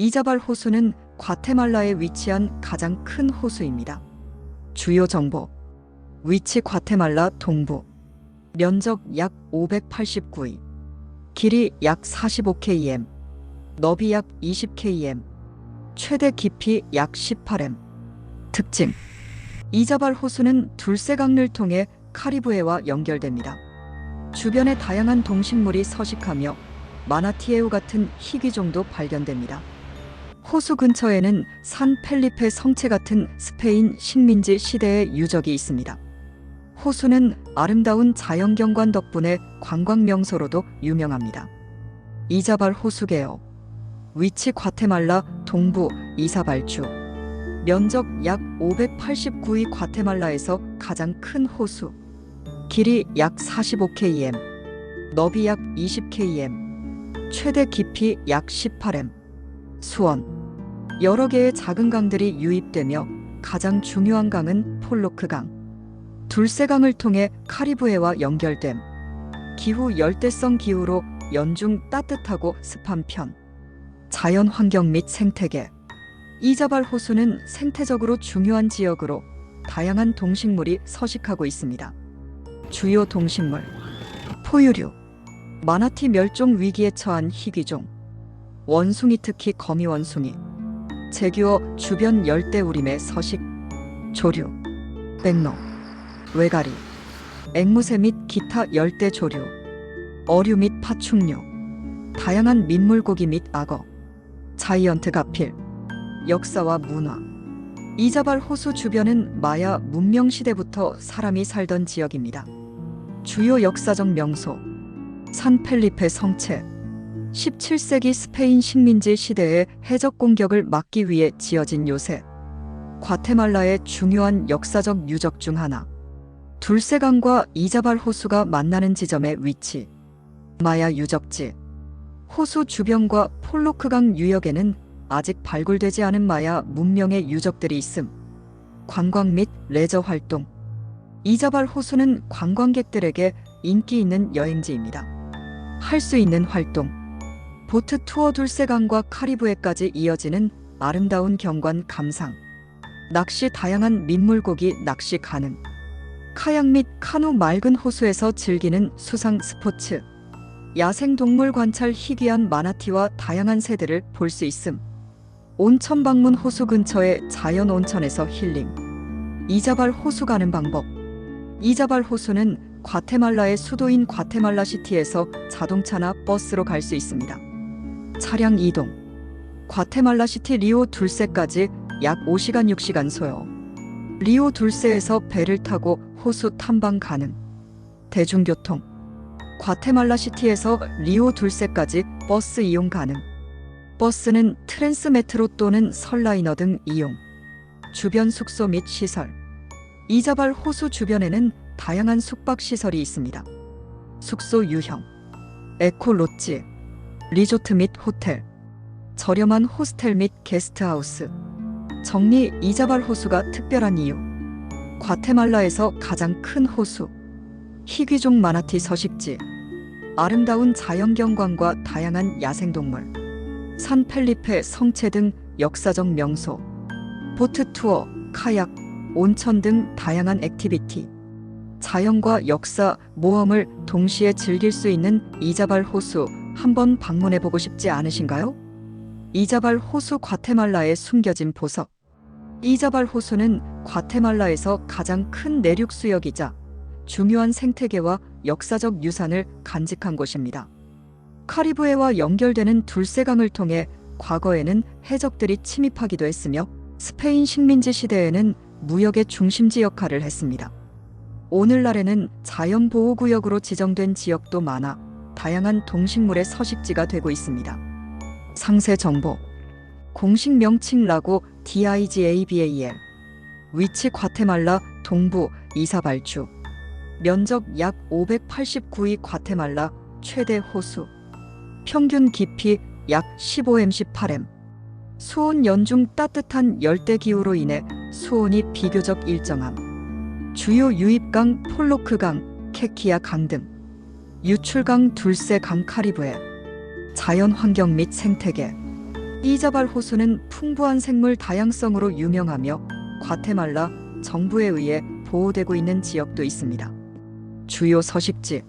이자발 호수는 과테말라에 위치한 가장 큰 호수입니다. 주요 정보. 위치 과테말라 동부. 면적 약 589이. 길이 약 45km. 너비 약 20km. 최대 깊이 약 18m. 특징. 이자발 호수는 둘세강을 통해 카리브해와 연결됩니다. 주변에 다양한 동식물이 서식하며 마나티에우 같은 희귀종도 발견됩니다. 호수 근처에는 산 펠리페 성체 같은 스페인 식민지 시대의 유적이 있습니다. 호수는 아름다운 자연경관 덕분에 관광 명소로도 유명합니다. 이자발 호수개요. 위치 과테말라 동부 이사발주. 면적 약 589이 과테말라에서 가장 큰 호수. 길이 약 45km. 너비 약 20km. 최대 깊이 약 18m. 수원. 여러 개의 작은 강들이 유입되며 가장 중요한 강은 폴로크강. 둘세강을 통해 카리브해와 연결됨. 기후 열대성 기후로 연중 따뜻하고 습한 편. 자연 환경 및 생태계. 이자발 호수는 생태적으로 중요한 지역으로 다양한 동식물이 서식하고 있습니다. 주요 동식물. 포유류. 마나티 멸종 위기에 처한 희귀종. 원숭이 특히 거미 원숭이. 제규어 주변 열대우림의 서식. 조류. 백로. 외가리. 앵무새 및 기타 열대 조류. 어류 및 파충류. 다양한 민물고기 및 악어. 자이언트 가필. 역사와 문화. 이자발 호수 주변은 마야 문명 시대부터 사람이 살던 지역입니다. 주요 역사적 명소. 산 펠리페 성체. 17세기 스페인 식민지 시대의 해적 공격을 막기 위해 지어진 요새. 과테말라의 중요한 역사적 유적 중 하나. 둘세강과 이자발 호수가 만나는 지점의 위치. 마야 유적지. 호수 주변과 폴로크강 유역에는 아직 발굴되지 않은 마야 문명의 유적들이 있음. 관광 및 레저 활동. 이자발 호수는 관광객들에게 인기 있는 여행지입니다. 할 수 있는 활동. 보트 투어 둘세강과 카리브해까지 이어지는 아름다운 경관 감상. 낚시 다양한 민물고기 낚시 가능. 카약 및 카누 맑은 호수에서 즐기는 수상 스포츠. 야생 동물 관찰 희귀한 마나티와 다양한 새들을 볼 수 있음. 온천 방문 호수 근처의 자연 온천에서 힐링. 이자발 호수 가는 방법. 이자발 호수는 과테말라의 수도인 과테말라 시티에서 자동차나 버스로 갈 수 있습니다. 차량 이동. 과테말라 시티 리오 둘세까지 약 5시간 6시간 소요. 리오 둘세에서 배를 타고 호수 탐방 가능. 대중교통. 과테말라 시티에서 리오 둘세까지 버스 이용 가능. 버스는 트랜스 메트로 또는 설라이너 등 이용. 주변 숙소 및 시설. 이자발 호수 주변에는 다양한 숙박 시설이 있습니다. 숙소 유형. 에코 롯지. 리조트 및 호텔. 저렴한 호스텔 및 게스트하우스. 정리 이자발 호수가 특별한 이유. 과테말라에서 가장 큰 호수. 희귀종 마나티 서식지. 아름다운 자연경관과 다양한 야생동물. 산 펠리페 성체 등 역사적 명소. 보트 투어, 카약, 온천 등 다양한 액티비티. 자연과 역사, 모험을 동시에 즐길 수 있는 이자발 호수 한번 방문해 보고 싶지 않으신가요? 이자발 호수 과테말라의 숨겨진 보석. 이자발 호수는 과테말라에서 가장 큰 내륙 수역이자 중요한 생태계와 역사적 유산을 간직한 곳입니다. 카리브해와 연결되는 둘세강을 통해 과거에는 해적들이 침입하기도 했으며 스페인 식민지 시대에는 무역의 중심지 역할을 했습니다. 오늘날에는 자연보호구역으로 지정된 지역도 많아 다양한 동식물의 서식지가 되고 있습니다. 상세 정보. 공식 명칭 라고 DIGABAL 위치 과테말라 동부 이사발주. 면적 약 589이 과테말라 최대 호수. 평균 깊이 약 15m 18m 수온 연중 따뜻한 열대 기후로 인해 수온이 비교적 일정함. 주요 유입강 폴로크강 케키아 강 등 유출강 둘세 강 카리브해 자연 환경 및 생태계. 이자발 호수는 풍부한 생물 다양성으로 유명하며 과테말라 정부에 의해 보호되고 있는 지역도 있습니다. 주요 서식지.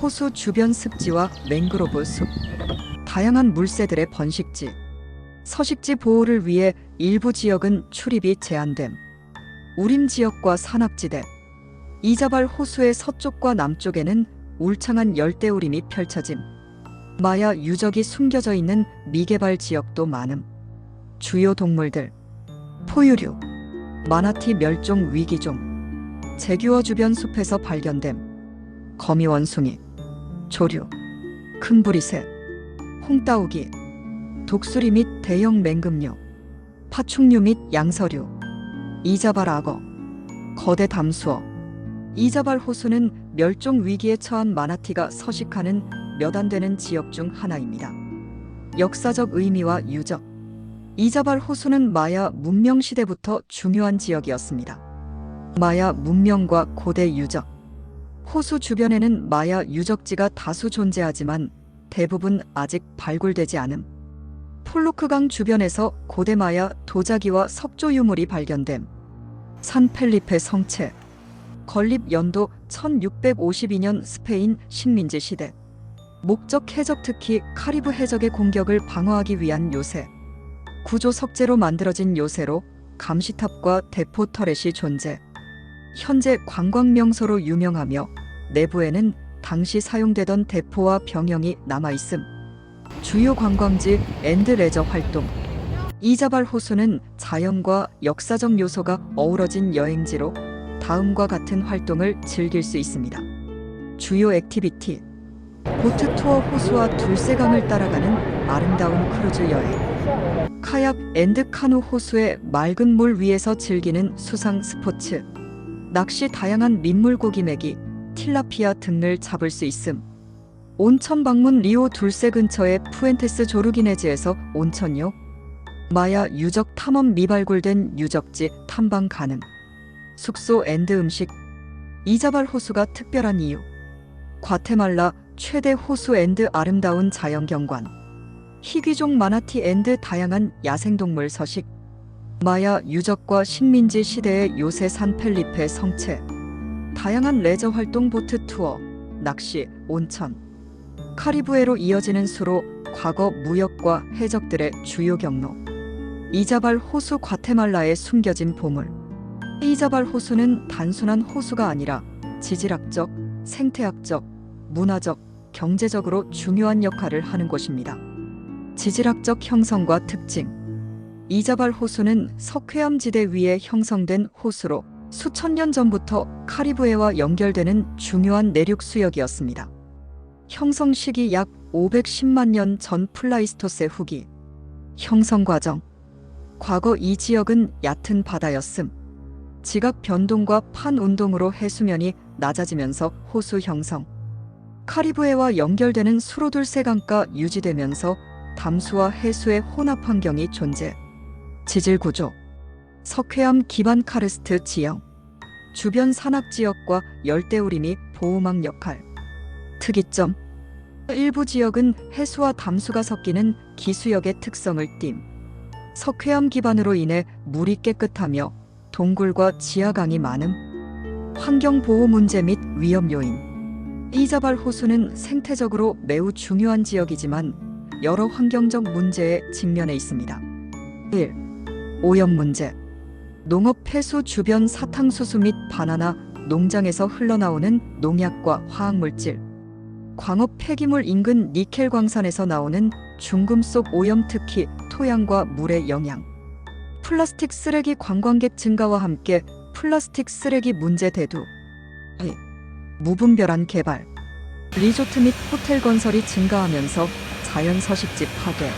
호수 주변 습지와 맹그로브 숲. 다양한 물새들의 번식지. 서식지 보호를 위해 일부 지역은 출입이 제한됨. 우림 지역과 산악지대. 이자발 호수의 서쪽과 남쪽에는 울창한 열대우림이 펼쳐짐. 마야 유적이 숨겨져 있는 미개발 지역도 많음. 주요 동물들. 포유류. 마나티 멸종 위기종. 제규어 주변 숲에서 발견됨. 거미원숭이. 조류. 큰 부리새. 홍따우기. 독수리 및 대형 맹금류. 파충류 및 양서류. 이자발 악어. 거대 담수어 이자발 호수는 멸종 위기에 처한 마나티가 서식하는 몇 안 되는 지역 중 하나입니다. 역사적 의미와 유적 이자발 호수는 마야 문명 시대부터 중요한 지역이었습니다. 마야 문명과 고대 유적 호수 주변에는 마야 유적지가 다수 존재하지만 대부분 아직 발굴되지 않음. 폴로크강 주변에서 고대 마야 도자기와 석조 유물이 발견됨. 산 펠리페 성체 건립 연도 1652년 스페인 식민지 시대. 목적 해적 특히 카리브 해적의 공격을 방어하기 위한 요새. 구조 석재로 만들어진 요새로 감시탑과 대포 터렛이 존재. 현재 관광 명소로 유명하며 내부에는 당시 사용되던 대포와 병영이 남아 있음. 주요 관광지 앤드 레저 활동. 이자발 호수는 자연과 역사적 요소가 어우러진 여행지로 다음과 같은 활동을 즐길 수 있습니다. 주요 액티비티 보트 투어 호수와 둘세강을 따라가는 아름다운 크루즈 여행 카약 앤드 카누 호수의 맑은 물 위에서 즐기는 수상 스포츠 낚시 다양한 민물고기 매기 틸라피아 등을 잡을 수 있음. 온천 방문 리오 둘세 근처의 푸엔테스 조르기네즈에서 온천요. 마야 유적 탐험 미발굴된 유적지 탐방 가능 숙소 앤드 음식. 이자발 호수가 특별한 이유. 과테말라 최대 호수 앤드 아름다운 자연경관. 희귀종 마나티 앤드 다양한 야생동물 서식. 마야 유적과 식민지 시대의 요새 산 펠리페 성체. 다양한 레저 활동 보트 투어 낚시 온천. 카리브해로 이어지는 수로 과거 무역과 해적들의 주요 경로. 이자발 호수 과테말라의 숨겨진 보물 이자발 호수는 단순한 호수가 아니라 지질학적, 생태학적, 문화적, 경제적으로 중요한 역할을 하는 곳입니다. 지질학적 형성과 특징 이자발 호수는 석회암 지대 위에 형성된 호수로 수천 년 전부터 카리브해와 연결되는 중요한 내륙 수역이었습니다. 형성 시기 약 510만 년 전 플라이스토세 후기 형성 과정 과거 이 지역은 얕은 바다였음. 지각 변동과 판 운동으로 해수면이 낮아지면서 호수 형성. 카리브해와 연결되는 수로둘 세강가 유지되면서 담수와 해수의 혼합 환경이 존재. 지질 구조. 석회암 기반 카르스트 지형. 주변 산악 지역과 열대우림이 보호막 역할. 특이점. 일부 지역은 해수와 담수가 섞이는 기수역의 특성을 띈. 석회암 기반으로 인해 물이 깨끗하며 동굴과 지하강이 많음. 환경 보호 문제 및 위험 요인. 이자발 호수는 생태적으로 매우 중요한 지역이지만 여러 환경적 문제에 직면해 있습니다. 1. 오염 문제. 농업 폐수 주변 사탕수수 및 바나나 농장에서 흘러나오는 농약과 화학물질. 광업 폐기물 인근 니켈 광산에서 나오는 중금속 오염 특히 토양과 물의 영향. 플라스틱 쓰레기 관광객 증가와 함께 플라스틱 쓰레기 문제 대두. 2. 무분별한 개발. 리조트 및 호텔 건설이 증가하면서 자연 서식지 파괴.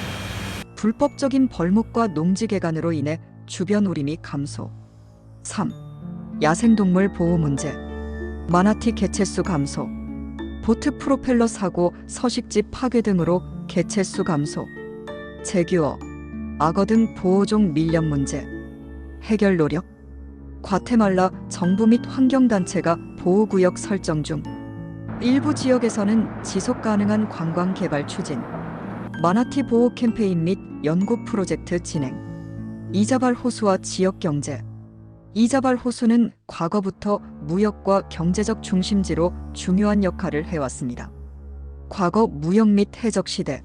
불법적인 벌목과 농지 개간으로 인해 주변 우림이 감소. 3. 야생동물 보호 문제. 마나티 개체수 감소. 보트 프로펠러 사고, 서식지 파괴 등으로 개체수 감소. 제규어, 악어 등 보호종 밀렵 문제. 해결 노력. 과테말라 정부 및 환경단체가 보호구역 설정 중. 일부 지역에서는 지속 가능한 관광 개발 추진. 마나티 보호 캠페인 및 연구 프로젝트 진행. 이자발 호수와 지역 경제. 이자발 호수는 과거부터 무역과 경제적 중심지로 중요한 역할을 해왔습니다. 과거 무역 및 해적 시대,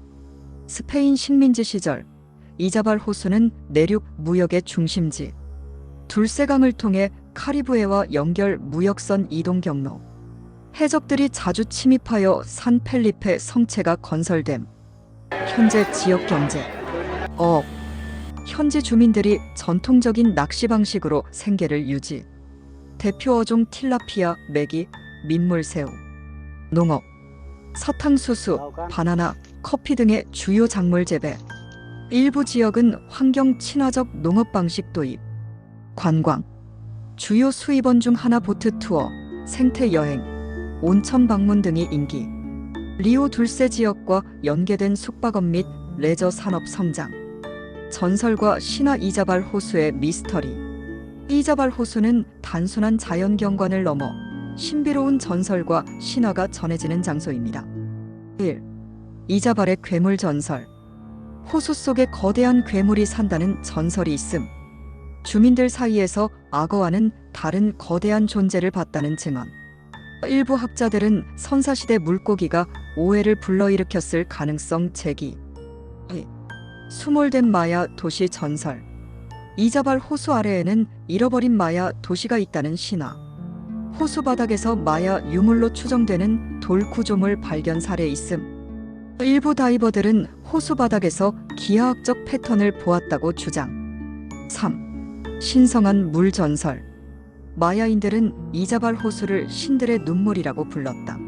스페인 식민지 시절, 이자발 호수는 내륙 무역의 중심지, 둘세강을 통해 카리브해와 연결 무역선 이동 경로, 해적들이 자주 침입하여 산 펠리페 성체가 건설됨, 현재 지역 경제, 어업, 현지 주민들이 전통적인 낚시 방식으로 생계를 유지. 대표 어종 틸라피아, 메기, 민물새우. 농업, 사탕수수, 바나나, 커피 등의 주요 작물 재배. 일부 지역은 환경 친화적 농업 방식 도입. 관광, 주요 수입원 중 하나 보트 투어, 생태 여행, 온천 방문 등이 인기. 리오 둘세 지역과 연계된 숙박업 및 레저 산업 성장. 전설과 신화 이자발 호수의 미스터리. 이자발 호수는 단순한 자연 경관을 넘어 신비로운 전설과 신화가 전해지는 장소입니다. 1. 이자발의 괴물 전설. 호수 속에 거대한 괴물이 산다는 전설이 있음. 주민들 사이에서 악어와는 다른 거대한 존재를 봤다는 증언. 일부 학자들은 선사시대 물고기가 오해를 불러일으켰을 가능성 제기. 수몰된 마야 도시 전설. 이자발 호수 아래에는 잃어버린 마야 도시가 있다는 신화. 호수 바닥에서 마야 유물로 추정되는 돌 구조물 발견 사례 있음. 일부 다이버들은 호수 바닥에서 기하학적 패턴을 보았다고 주장. 3. 신성한 물 전설. 마야인들은 이자발 호수를 신들의 눈물이라고 불렀다.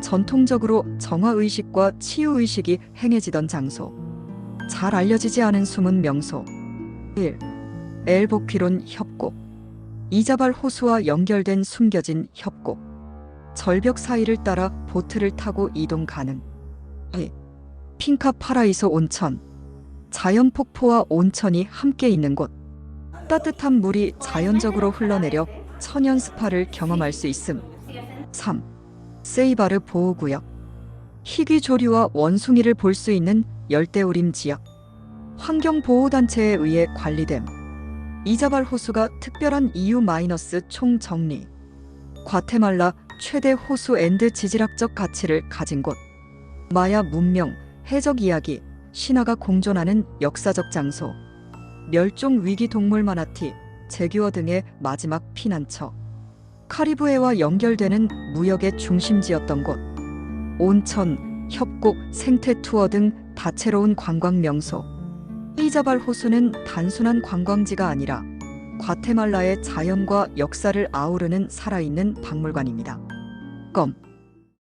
전통적으로 정화 의식과 치유 의식이 행해지던 장소. 잘 알려지지 않은 숨은 명소. 1. 엘보퀴론 협곡. 이자발 호수와 연결된 숨겨진 협곡. 절벽 사이를 따라 보트를 타고 이동 가능. 2. 핑카 파라이소 온천. 자연 폭포와 온천이 함께 있는 곳. 따뜻한 물이 자연적으로 흘러내려 천연 스파를 경험할 수 있음. 3. 세이바르 보호구역. 희귀 조류와 원숭이를 볼 수 있는 열대우림 지역. 환경보호단체에 의해 관리됨. 이자발 호수가 특별한 EU 마이너스 총 정리. 과테말라 최대 호수 앤드 지질학적 가치를 가진 곳. 마야 문명, 해적 이야기, 신화가 공존하는 역사적 장소. 멸종 위기 동물 마나티, 제규어 등의 마지막 피난처. 카리브해와 연결되는 무역의 중심지였던 곳. 온천, 협곡, 생태 투어 등 다채로운 관광 명소. 이자발 호수는 단순한 관광지가 아니라 과테말라의 자연과 역사를 아우르는 살아있는 박물관입니다. 껌.